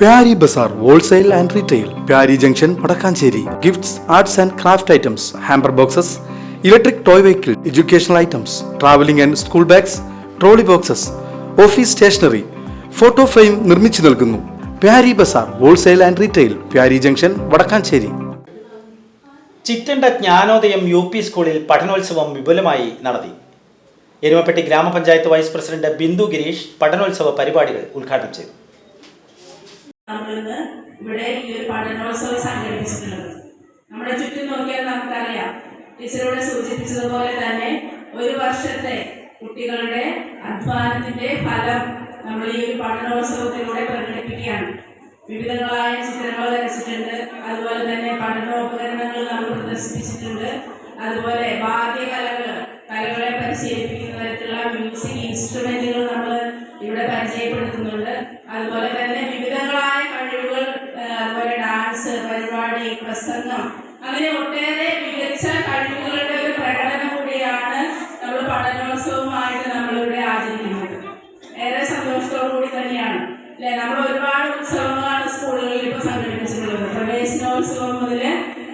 Pyari Bazaar wholesale and retail Pyari junction Vadakkanchery. Gifts arts and craft items hamper boxes electric toy vehicle educational items travelling and school bags trolley boxes office stationery photo frame നിർമ്മിച്ചു നൽകുന്നു. Pyari Bazaar wholesale and retail Pyari junction Vadakkanchery. Chittanda Jnanodayam U P സ്കൂളിൽ പഠനോത്സവം വിപുലമായി നടത്തി. എരുമപ്പെട്ടി ഗ്രാമപഞ്ചായത്ത് vice president Bindu Girish പഠനോത്സവ പരിപാടികൾ ഉദ്ഘാടനം ചെയ്തു. നമ്മളിന്ന് ഇവിടെ ഈ ഒരു പഠനോത്സവം സംഘടിപ്പിച്ചിട്ടുള്ളത്. നമ്മുടെ ചുറ്റും നോക്കിയാൽ നമുക്കറിയാം. ടീച്ചറോട് സൂചിപ്പിച്ചതുപോലെ തന്നെ ഒരു വർഷത്തെ കുട്ടികളുടെ അധ്വാനത്തിന്റെ ഫലം നമ്മൾ ഈ ഒരു പഠനോത്സവത്തിലൂടെ പ്രകടിപ്പിക്കുകയാണ്. വിവിധങ്ങളായ ചിത്രങ്ങൾ വരച്ചിട്ടുണ്ട്. അതുപോലെ തന്നെ പഠനോപകരണങ്ങൾ നമ്മൾ പ്രദർശിപ്പിച്ചിട്ടുണ്ട്. അതുപോലെ വാദ്യകലകൾ കലകളെ പരിശീലിപ്പിക്കുന്ന തരത്തിലുള്ള മ്യൂസിക് ഇൻസ്ട്രുമെന്റുകൾ നമ്മൾ ഇവിടെ പരിചയപ്പെടുത്തുന്നുണ്ട്. അതുപോലെ തന്നെ വിവിധങ്ങളായ പരിപാടി പ്രസംഗം. അങ്ങനെ ഒട്ടേറെ മികച്ച കഴിവുകളുടെ ഒരു പ്രകടനം കൂടിയാണ് നമ്മൾ പഠനോത്സവമായിട്ട് നമ്മളിവിടെ ആചരിക്കുന്നത്. ഏറെ സന്തോഷത്തോടു കൂടി തന്നെയാണ്. അല്ലെ? നമ്മൾ ഒരുപാട് ഉത്സവങ്ങളാണ് സ്കൂളുകളിൽ ഇപ്പോൾ സംഘടിപ്പിച്ചിട്ടുള്ളത്. പ്രവേശനോത്സവം മുതൽ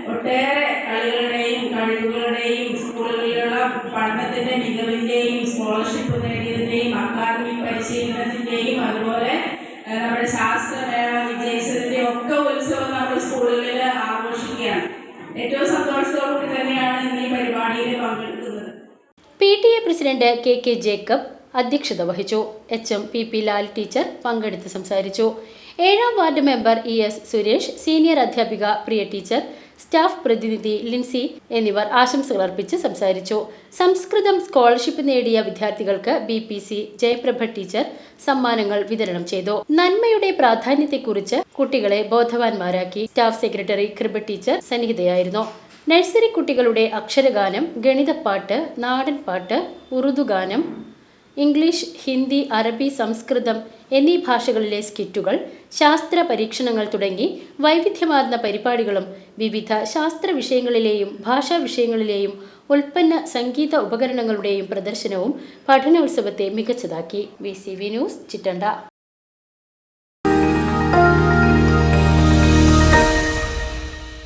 ഒട്ടേറെ കളികളുടെയും കഴിവുകളുടെയും സ്കൂളുകളിലുള്ള പഠനത്തിന്റെ മികവിന്റെയും ഏറ്റവും സന്തോഷത്തോടുകൂടി തന്നെയാണ് ഈ പരിപാടിയിൽ പങ്കെടുക്കുന്നത്. P T A president K K Jacob അധ്യക്ഷത വഹിച്ചു. H M P P Lal teacher പങ്കെടുത്ത് സംസാരിച്ചു. ഏഴാം ward member E S Suresh senior അധ്യാപിക പ്രിയ ടീച്ചർ സ്റ്റാഫ് പ്രതിനിധി ലിൻസി എന്നിവർ ആശംസകൾ അർപ്പിച്ച് സംസാരിച്ചു. സംസ്കൃതം സ്കോളർഷിപ്പ് നേടിയ വിദ്യാർത്ഥികൾക്ക് B P C Jayaprabha teacher സമ്മാനങ്ങൾ വിതരണം ചെയ്തു. നന്മയുടെ പ്രാധാന്യത്തെക്കുറിച്ച് കുട്ടികളെ ബോധവാന്മാരാക്കി. സ്റ്റാഫ് സെക്രട്ടറി കൃപ ടീച്ചർ സന്നിഹിതയായിരുന്നു. നഴ്സറി കുട്ടികളുടെ അക്ഷരഗാനം ഗണിതപ്പാട്ട് നാടൻ പാട്ട് ഉറുദു ഗാനം ഇംഗ്ലീഷ് ഹിന്ദി അറബി സംസ്കൃതം എന്നീ ഭാഷകളിലെ സ്കിറ്റുകൾ ശാസ്ത്ര പരീക്ഷണങ്ങൾ തുടങ്ങി വൈവിധ്യമാർന്ന പരിപാടികളും വിവിധ ശാസ്ത്ര വിഷയങ്ങളിലെയും ഭാഷാ വിഷയങ്ങളിലെയും ഉൽപ്പന്ന സംഗീത ഉപകരണങ്ങളുടെയും പ്രദർശനവും പഠനോത്സവത്തെ മികച്ചതാക്കി. V news Chittanda.